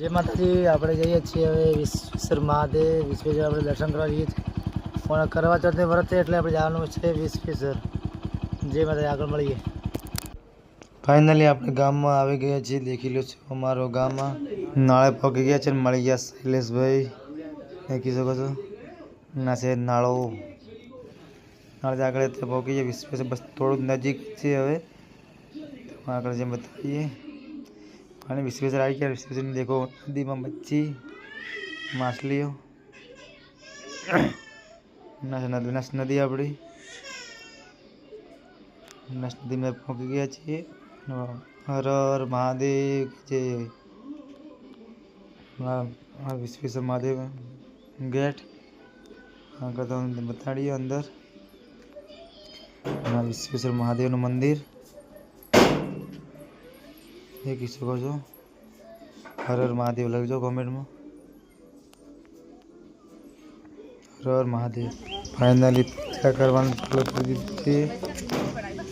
જય માતાજી આપણે જઈએ છીએ હવે વિશ્વેશ્વર મહાદેવ વિશ્વેશ્વર આપણે દર્શન કરવા જઈએ છીએ પણ કરવા ચોથની વ્રત છે એટલે આપણે જવાનું છે વિશ્વેશ્વર જય માતાજી આગળ મળીએ ફાઇનલી આપણે ગામમાં આવી ગયા છીએ દેખી લો છો અમારો ગામમાં નાળે પહોંચી ગયા છે ને મળી ગયા શૈલેષભાઈ દેખી શકો છો ના છે નાળો નાળે આગળ તે પહોંચી ગયા વિશ્વેશ્વર બસ થોડુંક નજીક છે હવે તો આગળ જેમ બતાવીએ પાણી વિશ્વેશ્વર આવી ગયા. વિશ્વેશ્વરની દેખો, નદીમાં મચ્છી, માછલીઓ. નસ નદી આપણી. નસ નદીમાં પહોંચી ગયા છીએ. હર હર મહાદેવ જે વિશ્વેશ્વર મહાદેવ ગેટ. આગળ તમને બતાડીએ અંદર. વિશ્વેશ્વર મહાદેવનું મંદિર. દેખી શકો છો હર હર મહાદેવ લખજો કોમેન્ટમાં હર હર મહાદેવ ફાઇનલી પૂજા કરવાનું ચાલુ કરી દીધું છે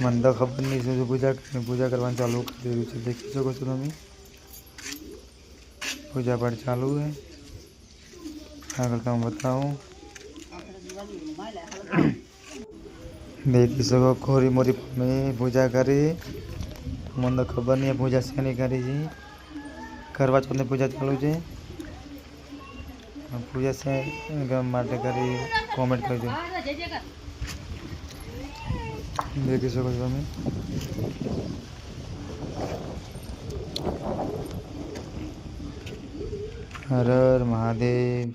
મને તો ખબર નહીં શું શું પૂજા કરી પૂજા કરવાનું ચાલુ કરી દીધું છે દેખી શકો છો તમે પૂજા પાઠ ચાલુ છે આગળ તમે બતાવું દેખી શકો ખોરી મોરી મેં પૂજા કરી મને તો ખબર નહીં આ પૂજા શેની કરી છે કરવા ચોથની પૂજા ચાલુ છે આ પૂજા શે ગામ માટે કરી કોમેન્ટ કરજો દેખી શકો છો તમે હર હર મહાદેવ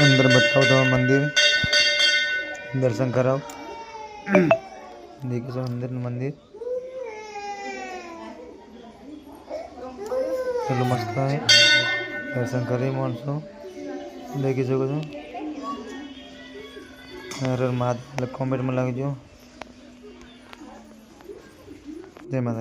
अंदर बताओ तो मंदिर। दर्शन कराओ देखो सब अंदर मंदिर। चलो मस्त है। दर्शन करे मानसो। देखी सको छो हर हर कमेंट मतलब में लग जाओ। जय माता